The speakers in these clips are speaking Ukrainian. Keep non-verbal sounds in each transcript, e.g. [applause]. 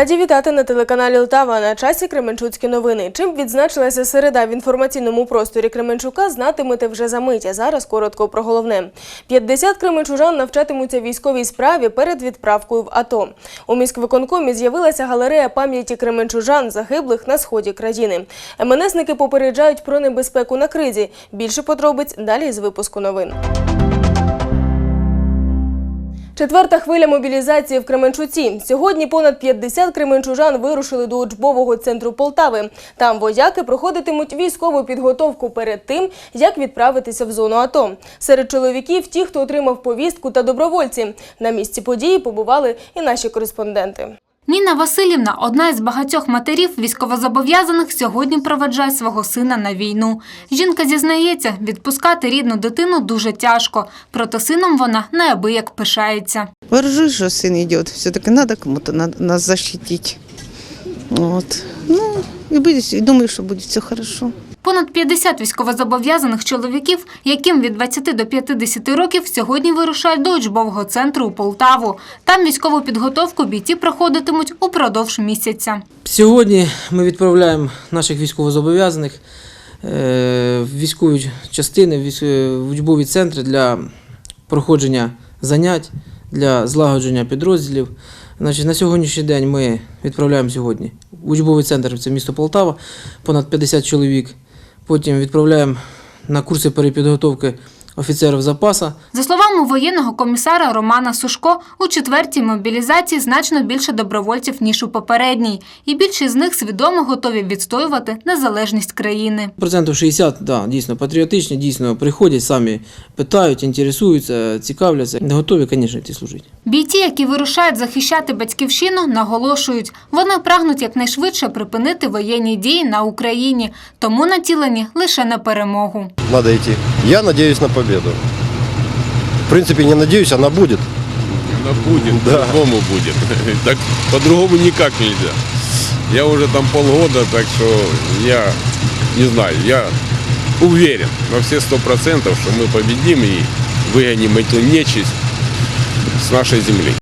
Раді вітати на телеканалі Лтава на часі Кременчуцькі новини. Чим відзначилася середа в інформаційному просторі Кременчука, знатимете вже за мить. А зараз коротко про головне. 50 кременчужан навчатимуться військовій справі перед відправкою в АТО. У міськвиконкомі з'явилася галерея пам'яті кременчужан, загиблих на сході країни. МНСники попереджають про небезпеку на кризі. Більше подробиць далі з випуску новин. Четверта хвиля мобілізації в Кременчуці. Сьогодні понад 50 кременчужан вирушили до учбового центру Полтави. Там вояки проходитимуть військову підготовку перед тим, як відправитися в зону АТО. Серед чоловіків ті, хто отримав повістку та добровольці. На місці події побували і наші кореспонденти. Ніна Васильівна, одна із багатьох матерів військовозобов'язаних, сьогодні проведжає свого сина на війну. Жінка зізнається, відпускати рідну дитину дуже тяжко, проте сином вона неабияк пишається. Горжусь, что сын идет. Все-таки надо кому-то нас. Вот. Ну, и думаю, что будет все хорошо. Понад 50 військовозобов'язаних чоловіків, яким від 20 до 50 років, сьогодні вирушають до учбового центру у Полтаву. Там військову підготовку бійці проходитимуть упродовж місяця. Сьогодні ми відправляємо наших військовозобов'язаних е, в військові частини, е, в учбові центри для проходження занять, для злагодження підрозділів. Значить, на сьогоднішній день ми відправляємо сьогодні учбовий центр, це місто Полтава, понад 50 чоловік. Потім відправляємо на курси перепідготовки офіцерів запасу. За словами воєнного комісара Романа Сушко, у четвертій мобілізації значно більше добровольців, ніж у попередній. І більшість з них свідомо готові відстоювати незалежність країни. Процентів 60, да, дійсно патріотичні, дійсно приходять, самі питають, інтересуються, цікавляться. Не Готові, звісно, йти служити. Бійці, які вирушають захищати батьківщину, наголошують, вони прагнуть якнайшвидше припинити воєнні дії на Україні, тому націлені лише на перемогу. надо идти. Я надеюсь на победу. В принципе, не надеюсь, она будет. Она будет, Да. по-другому будет. [laughs] Так по-другому никак нельзя. Я уже там полгода, так что я не знаю, я уверен на все сто процентов, что мы победим и выгоним эту нечисть с нашей земли.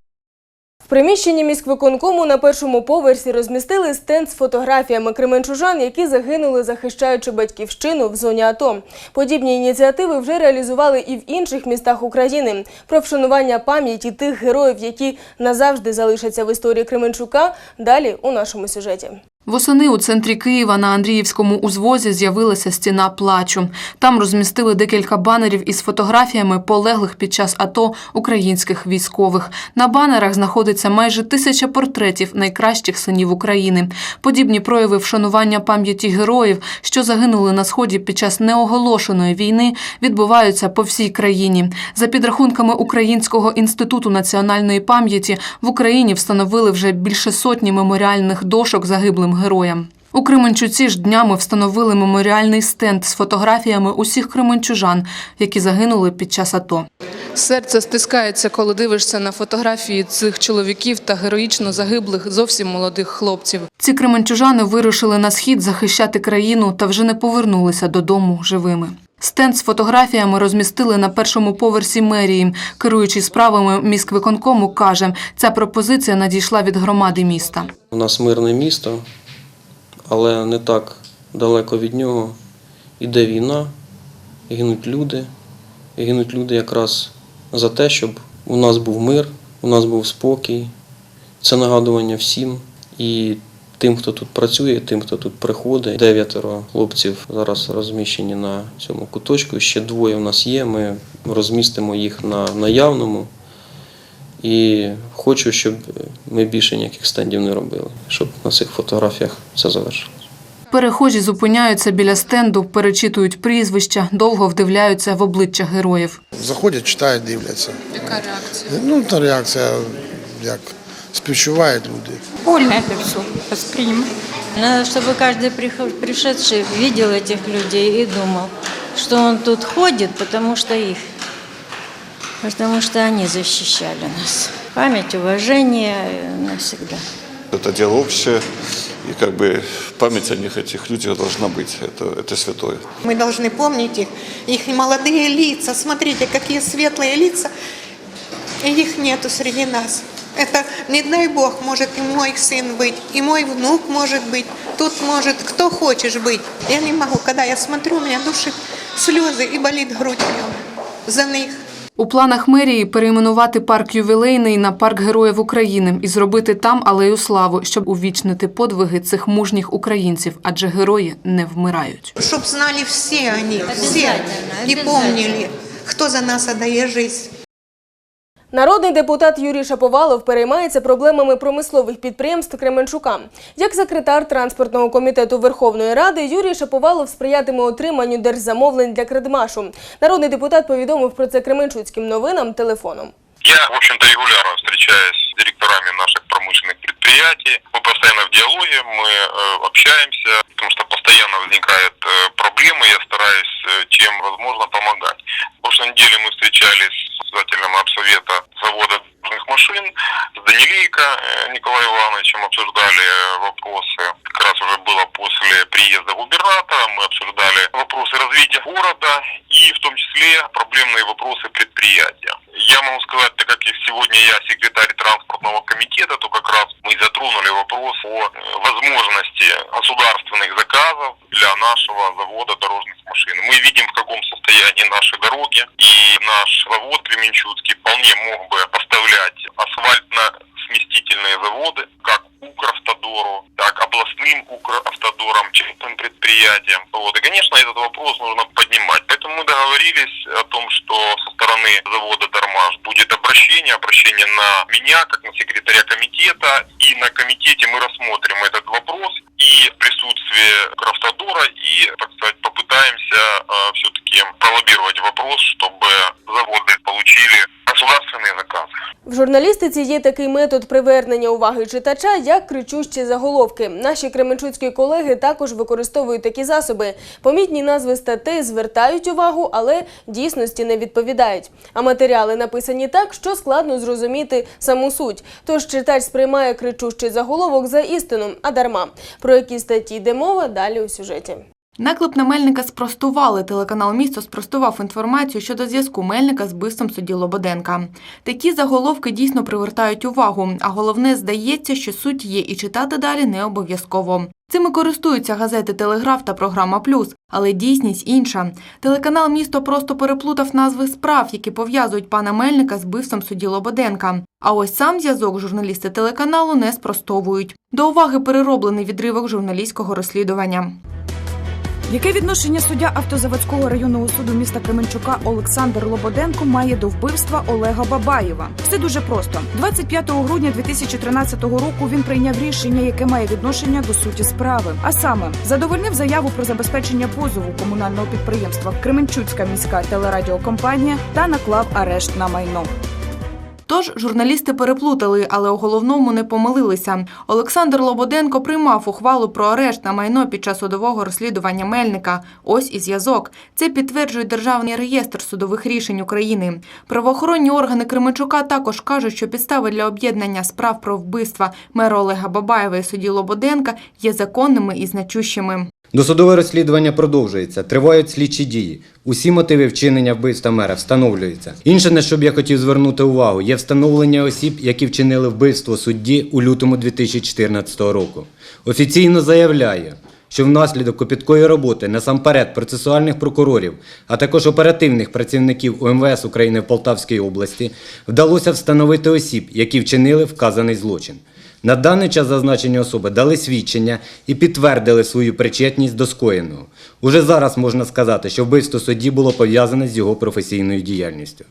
Приміщенні міськвиконкому на першому поверсі розмістили стенд з фотографіями кременчужан, які загинули, захищаючи батьківщину в зоні АТО. Подібні ініціативи вже реалізували і в інших містах України. Про вшанування пам'яті тих героїв, які назавжди залишаться в історії Кременчука, далі у нашому сюжеті. Восени у центрі Києва на Андріївському узвозі з'явилася стіна плачу. Там розмістили декілька банерів із фотографіями полеглих під час АТО українських військових. На банерах знаходиться майже тисяча портретів найкращих синів України. Подібні прояви вшанування пам'яті героїв, що загинули на сході під час неоголошеної війни, відбуваються по всій країні. За підрахунками Українського інституту національної пам'яті в Україні встановили вже більше сотні меморіальних дошок загиблим героям. У Кременчуці ж днями встановили меморіальний стенд з фотографіями усіх кременчужан, які загинули під час АТО. Серце стискається, коли дивишся на фотографії цих чоловіків та героїчно загиблих зовсім молодих хлопців. Ці кременчужани вирушили на схід захищати країну та вже не повернулися додому живими. Стенд з фотографіями розмістили на першому поверсі мерії. Керуючий справами міськвиконкому каже, ця пропозиція надійшла від громади міста. У нас мирне місто, але не так далеко від нього іде війна, гинуть люди. І гинуть люди якраз за те, щоб у нас був мир, у нас був спокій. Це нагадування всім і тим, хто тут працює, тим, хто тут приходить. Дев'ятеро хлопців зараз розміщені на цьому куточку. Ще двоє в нас є. Ми розмістимо їх на наявному. І хочу, щоб ми більше ніяких стендів не робили, щоб на цих фотографіях все завершилось. Перехожі зупиняються біля стенду, перечитують прізвища, довго вдивляються в обличчя героїв. Заходять, читають, дивляться. Яка реакція? Ну, та реакція, як співчувають люди. Больно это все воспринимать. Надо, чтобы каждый приход- пришедший видел этих людей и думал, что он тут ходит, потому что их, Потому что они защищали нас. Память, уважение навсегда. Это дело общее, и как бы память о них, этих людях должна быть. Это, это святое. Мы должны помнить их, их молодые лица. Смотрите, какие светлые лица. И их нету среди нас. Это, не дай Бог, может и мой сын быть, и мой внук может быть. Тут может кто хочешь быть. Я не могу, когда я смотрю, у меня душит слезы и болит грудь за них. У планах мерії перейменувати парк ювілейний на парк Героїв України і зробити там алею славу, щоб увічнити подвиги цих мужніх українців, адже герої не вмирають. Щоб знали всі вони, всі і пам'ятали, хто за нас віддає жизнь. Народний депутат Юрій Шаповалов переймається проблемами промислових підприємств Кременчука. Як секретар транспортного комітету Верховної Ради, Юрій Шаповалов сприятиме отриманню держзамовлень для Кредмашу. Народний депутат повідомив про це Кременчуцьким новинам телефоном. Я, в общем-то, регулярно встречаюсь с директорами наших промышленных предприятий. Мы постоянно в диалоге, мы э, общаемся, потому что постоянно возникают э, проблемы. Я стараюсь, э, чем возможно, помогать. В прошлой неделе мы встречались с председателем обсовета завода дорожных машин, с Данилейко э, Николаем Ивановичем, обсуждали э, вопросы. Как раз уже было после приезда губернатора, мы обсуждали вопросы развития города и в том числе проблемные вопросы предприятия. Я могу сказать, так как сегодня я секретарь транспортного комитета, то как раз мы затронули вопрос о э, возможности государственных заказов для нашего завода дорожных машин. Мы видим, в каком состоянии наши дороги, и наш завод Кременчуцкий вполне мог бы поставлять асфальтно-сместительные заводы, как Укравтодору, областным Укравтодорам, частным предприятиям. Вот. И, конечно, этот вопрос нужно поднимать. Поэтому мы договорились о том, что со стороны завода «Дармаш» будет обращение, обращение на меня, как на секретаря комитета, и на комитете мы рассмотрим этот вопрос и в присутствии Крафтодора, и, так сказать, попытаемся э, все-таки пролоббировать вопрос, чтобы заводы получили государственные заказы. В журналістиці є такий метод привернення уваги читача, як кричущі заголовки. Наші кременчуцькі колеги також використовують такі засоби. Помітні назви статей звертають увагу, але дійсності не відповідають. А матеріали написані так, що складно зрозуміти саму суть. Тож читач сприймає кричущий заголовок за істину, а дарма. Про які статті йде мова далі у сюжеті. Наклеп на Мельника спростували. Телеканал «Місто» спростував інформацію щодо зв'язку Мельника з вбивством судді Лободенка. Такі заголовки дійсно привертають увагу, а головне, здається, що суть є і читати далі не обов'язково. Цими користуються газети «Телеграф» та програма «Плюс», але дійсність інша. Телеканал «Місто» просто переплутав назви справ, які пов'язують пана Мельника з вбивством судді Лободенка. А ось сам зв'язок журналісти телеканалу не спростовують. До уваги перероблений відривок журналістського розслідування. Яке відношення суддя автозаводського районного суду міста Кременчука Олександр Лободенко має до вбивства Олега Бабаєва? Все дуже просто. 25 грудня 2013 року він прийняв рішення, яке має відношення до суті справи. А саме задовольнив заяву про забезпечення позову комунального підприємства Кременчуцька міська телерадіокомпанія та наклав арешт на майно. Тож журналісти переплутали, але у головному не помилилися. Олександр Лободенко приймав ухвалу про арешт на майно під час судового розслідування Мельника. Ось і зв'язок. Це підтверджує Державний реєстр судових рішень України. Правоохоронні органи Кременчука також кажуть, що підстави для об'єднання справ про вбивства мера Олега Бабаєва і судді Лободенка є законними і значущими. Досудове розслідування продовжується, тривають слідчі дії. Усі мотиви вчинення вбивства мера встановлюються. Інше, на що б я хотів звернути увагу, є встановлення осіб, які вчинили вбивство судді у лютому 2014 року. Офіційно заявляю, що внаслідок копіткої роботи насамперед процесуальних прокурорів, а також оперативних працівників УМВС України в Полтавській області вдалося встановити осіб, які вчинили вказаний злочин. На даний час зазначені особи дали свідчення і підтвердили свою причетність до скоєного. Уже зараз можна сказати, що вбивство судді було пов'язане з його професійною діяльністю.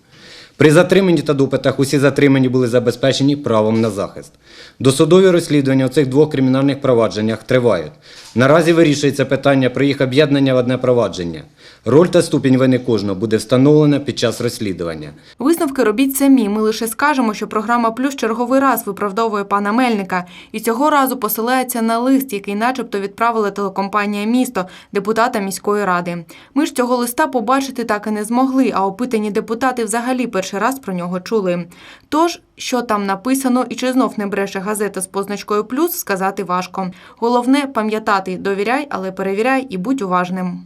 При затриманні та допитах усі затримані були забезпечені правом на захист. Досудові розслідування у цих двох кримінальних провадженнях тривають. Наразі вирішується питання про їх об'єднання в одне провадження. Роль та ступінь вини кожного буде встановлена під час розслідування. Висновки робіть самі. Ми лише скажемо, що програма Плюс черговий раз виправдовує пана Мельника і цього разу посилається на лист, який, начебто, відправила телекомпанія Місто депутата міської ради. Ми ж цього листа побачити так і не змогли, а опитані депутати взагалі перший раз про нього чули. Тож, що там написано і чи знов не бреше газета з позначкою плюс, сказати важко. Головне пам'ятати довіряй, але перевіряй і будь уважним.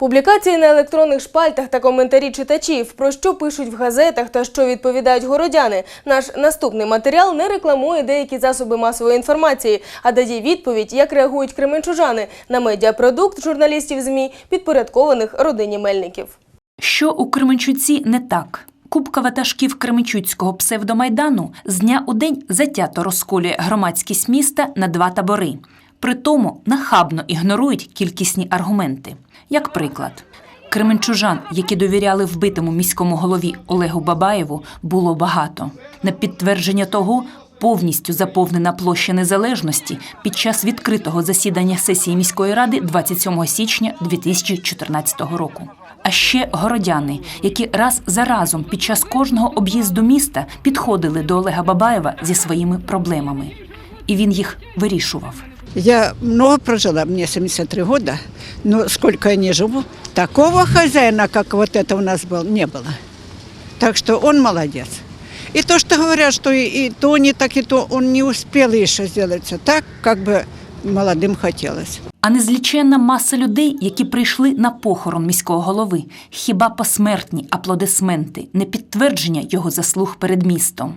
Публікації на електронних шпальтах та коментарі читачів, про що пишуть в газетах та що відповідають городяни. Наш наступний матеріал не рекламує деякі засоби масової інформації, а дає відповідь, як реагують кременчужани на медіапродукт журналістів ЗМІ, підпорядкованих родині Мельників. Що у Кременчуці не так? Купка ватажків Кременчуцького псевдомайдану з дня у день затято розколює громадськість міста на два табори. Притому нахабно ігнорують кількісні аргументи. Як приклад, Кременчужан, які довіряли вбитому міському голові Олегу Бабаєву, було багато. На підтвердження того, повністю заповнена площа незалежності під час відкритого засідання сесії міської ради 27 січня 2014 року. А ще городяни, які раз за разом під час кожного об'їзду міста підходили до Олега Бабаєва зі своїми проблемами, і він їх вирішував. Я много прожила, мне 73 года, но сколько я не живу, такого хозяина, как вот это у нас был, не было. Так что он молодец. И то, что говорят, что и, и то не так, и то, он не успел еще сделать все так, как бы молодым хотелось. А незліченна маса людей, які прийшли на похорон міського голови, хіба посмертні аплодисменти, не підтвердження його заслуг перед містом.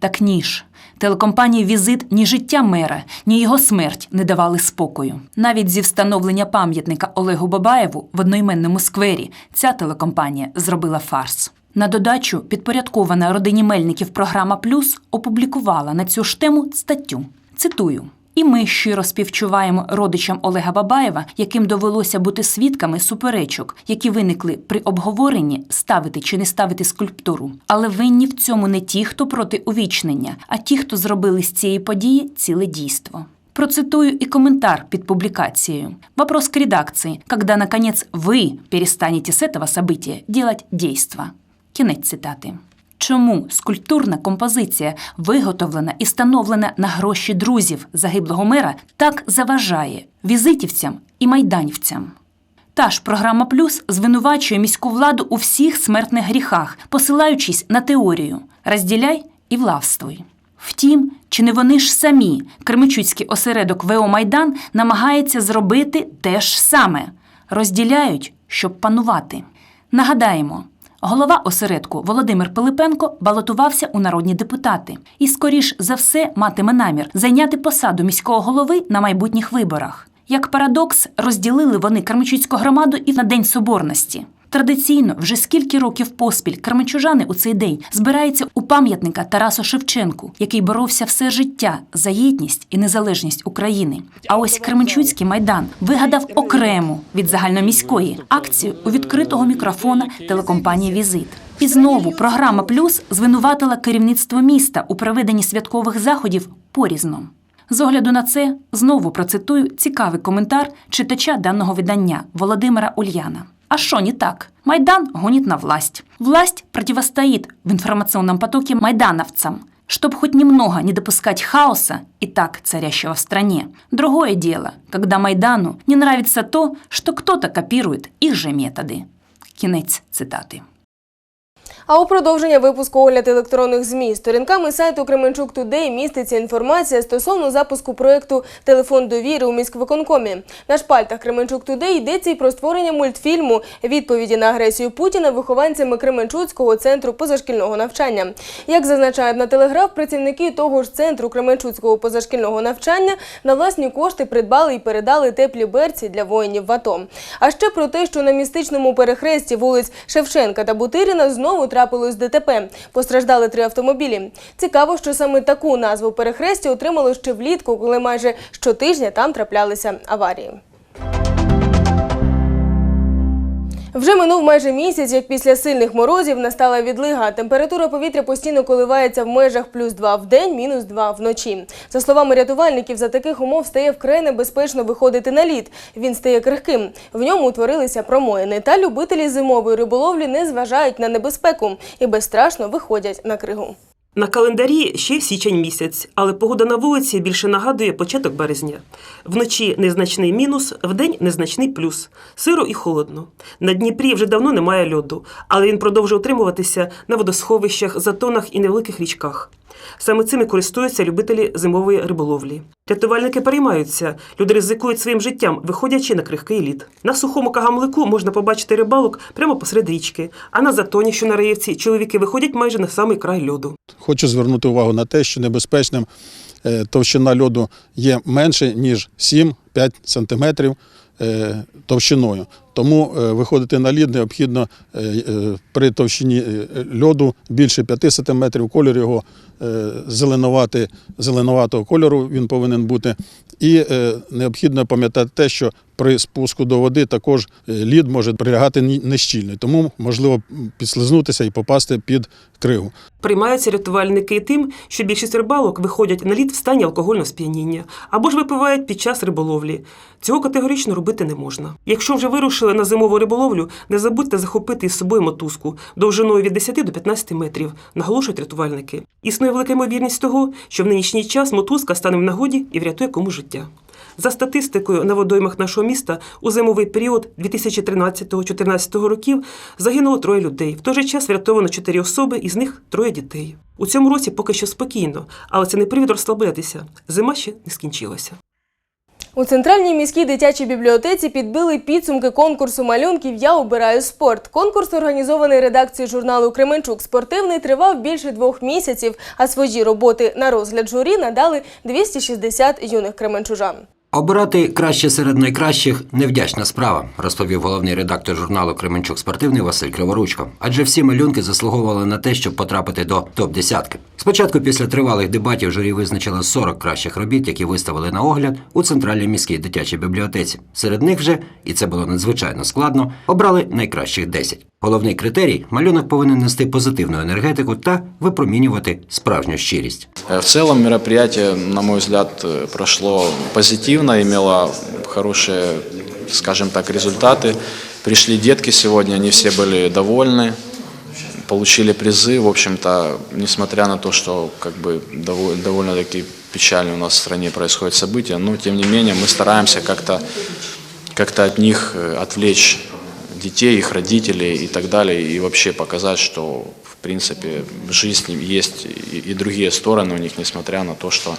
Так ніж. Телекомпанії Візит ні життя мера, ні його смерть не давали спокою. Навіть зі встановлення пам'ятника Олегу Бабаєву в одноіменному сквері ця телекомпанія зробила фарс. На додачу підпорядкована родині Мельників програма Плюс опублікувала на цю ж тему статтю. Цитую. І ми щиро співчуваємо родичам Олега Бабаєва, яким довелося бути свідками суперечок, які виникли при обговоренні ставити чи не ставити скульптуру. Але винні в цьому не ті, хто проти увічнення, а ті, хто зробили з цієї події ціле дійство. Процитую и комментарий под публикацией. Вопрос к редакции. Когда, наконец, вы перестанете с этого события делать действа? Кінець цитати. Чому скульптурна композиція, виготовлена і встановлена на гроші друзів загиблого мера, так заважає візитівцям і майданівцям? Та ж програма Плюс звинувачує міську владу у всіх смертних гріхах, посилаючись на теорію розділяй і влавствуй. Втім, чи не вони ж самі, Кременчуцький осередок ВО Майдан намагається зробити те ж саме розділяють, щоб панувати. Нагадаємо, голова осередку Володимир Пилипенко балотувався у народні депутати і, скоріш за все, матиме намір зайняти посаду міського голови на майбутніх виборах. Як парадокс, розділили вони Кременчуцьку громаду і на День Соборності. Традиційно, вже скільки років поспіль кременчужани у цей день збираються у пам'ятника Тарасу Шевченку, який боровся все життя за єдність і незалежність України. А ось Кременчуцький майдан вигадав окрему від загальноміської акцію у відкритого мікрофона телекомпанії Візит. І знову програма Плюс звинуватила керівництво міста у проведенні святкових заходів порізно. З огляду на це знову процитую цікавий коментар читача даного видання Володимира Ульяна. А что не так? Майдан гонит на власть. Власть противостоит в информационном потоке майдановцам, чтобы хоть немного не допускать хаоса и так царящего в стране. Другое дело, когда Майдану не нравится то, что кто-то копирует их же методы. Кінець цитати. А у продовження випуску огляд електронних ЗМІ сторінками сайту Кременчук Тудей міститься інформація стосовно запуску проєкту Телефон довіри у міськвиконкомі. На шпальтах Кременчук Тудей йдеться і про створення мультфільму відповіді на агресію Путіна вихованцями Кременчуцького центру позашкільного навчання. Як зазначають на телеграф, працівники того ж центру Кременчуцького позашкільного навчання на власні кошти придбали і передали теплі берці для воїнів в АТО. А ще про те, що на містичному перехресті вулиць Шевченка та Бутиріна знову трапилось ДТП. Постраждали три автомобілі. Цікаво, що саме таку назву перехрестя отримали ще влітку, коли майже щотижня там траплялися аварії. Вже минув майже місяць, як після сильних морозів настала відлига. Температура повітря постійно коливається в межах плюс 2 в день, мінус 2 вночі. За словами рятувальників, за таких умов стає вкрай небезпечно виходити на лід. Він стає крихким. В ньому утворилися промоїни. Та любителі зимової риболовлі не зважають на небезпеку і безстрашно виходять на кригу. На календарі ще січень місяць, але погода на вулиці більше нагадує початок березня. Вночі незначний мінус, вдень незначний плюс. Сиро і холодно. На Дніпрі вже давно немає льоду, але він продовжує утримуватися на водосховищах, затонах і невеликих річках. Саме цими користуються любителі зимової риболовлі. Рятувальники переймаються, люди ризикують своїм життям, виходячи на крихкий лід. На сухому кагамлику можна побачити рибалок прямо посеред річки, а на затоні, що на Раївці, чоловіки виходять майже на самий край льоду. Хочу звернути увагу на те, що небезпечним е, товщина льоду є менше, ніж 7-5 сантиметрів товщиною. Тому е, виходити на лід необхідно е, е, при товщині е, льоду більше 5 сантиметрів, колір його е, зеленувати, зеленуватого кольору він повинен бути. І е, необхідно пам'ятати те, що при спуску до води також е, лід може прилягати нещільно, тому можливо підслизнутися і попасти під кригу. Приймаються рятувальники тим, що більшість рибалок виходять на лід в стані алкогольного сп'яніння або ж випивають під час риболовлі. Цього категорично робити не можна. Якщо вже вирушили на зимову риболовлю, не забудьте захопити із собою мотузку довжиною від 10 до 15 метрів, наголошують рятувальники. Існує велика ймовірність того, що в нинішній час мотузка стане в нагоді і врятує комусь життя. За статистикою на водоймах нашого міста у зимовий період 2013-2014 років загинуло троє людей. В той же час врятовано чотири особи, із них троє дітей. У цьому році поки що спокійно, але це не привід розслаблятися. Зима ще не скінчилася. У центральній міській дитячій бібліотеці підбили підсумки конкурсу малюнків Я обираю спорт. Конкурс організований редакцією журналу Кременчук Спортивний тривав більше двох місяців, а свої роботи на розгляд журі надали 260 юних кременчужан. Обирати краще серед найкращих невдячна справа, розповів головний редактор журналу Кременчук Спортивний Василь Криворучко. Адже всі малюнки заслуговували на те, щоб потрапити до топ десятки. Спочатку, після тривалих дебатів, журі визначило 40 кращих робіт, які виставили на огляд у центральній міській дитячій бібліотеці. Серед них вже, і це було надзвичайно складно, обрали найкращих 10. Головний критерій малюнок повинен нести позитивну енергетику та випромінювати справжню щирість. Э, В целом мероприятие, на мой взгляд, э, прошло позитивно, имело хорошие, скажем так, результаты. Пришли детки сегодня, они все были довольны, получили призы. В общем-то, несмотря на то, что как бы дово- довольно-таки печально у нас в стране происходят события, но тем не менее мы стараемся как-то как-то от них э, отвлечь детей, их родителей и так далее, и вообще показать, что в принципе в жизни есть и, и другие стороны у них, несмотря на то, что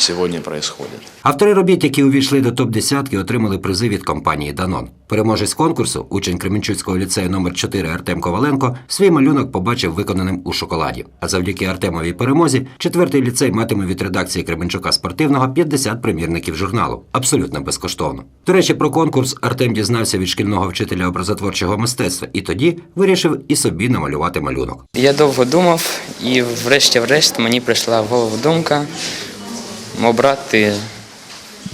сегодня происходит. Автори робіт, які увійшли до топ-10, отримали призи від компанії Данон. Переможець конкурсу, учень Кременчуцького ліцею номер 4 Артем Коваленко, свій малюнок побачив виконаним у шоколаді. А завдяки Артемовій перемозі, четвертий ліцей матиме від редакції Кременчука спортивного 50 примірників журналу. Абсолютно безкоштовно. До речі, про конкурс Артем дізнався від шкільного вчителя образотворчого мистецтва і тоді вирішив і собі намалювати малюнок. Я довго думав, і врешті-врешт мені прийшла в голову думка обрати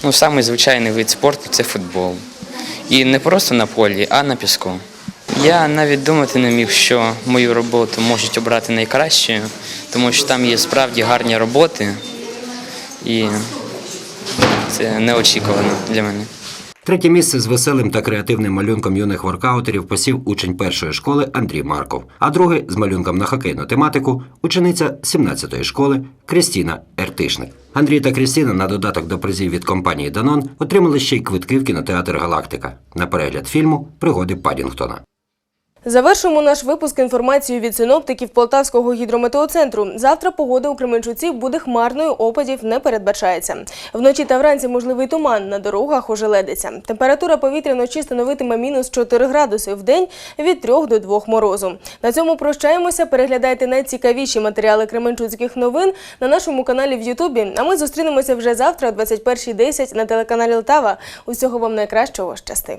ну, самий звичайний вид спорту це футбол. І не просто на полі, а на піску. Я навіть думати не міг, що мою роботу можуть обрати найкращою, тому що там є справді гарні роботи, і це неочікувано для мене. Третє місце з веселим та креативним малюнком юних воркаутерів посів учень першої школи Андрій Марков, а другий з малюнком на хокейну тематику учениця 17-ї школи Крістіна Ертишник. Андрій та Крістіна на додаток до призів від компанії Данон отримали ще й квитки в кінотеатр Галактика на перегляд фільму Пригоди Падінгтона. Завершимо наш випуск інформацією від синоптиків Полтавського гідрометеоцентру. Завтра погода у Кременчуці буде хмарною, опадів не передбачається. Вночі та вранці можливий туман, на дорогах ожеледиться. Температура повітря вночі становитиме мінус 4 градуси, в день від 3 до 2 морозу. На цьому прощаємося. Переглядайте найцікавіші матеріали кременчуцьких новин на нашому каналі в Ютубі. А ми зустрінемося вже завтра о 21.10 на телеканалі Лтава. Усього вам найкращого щасти.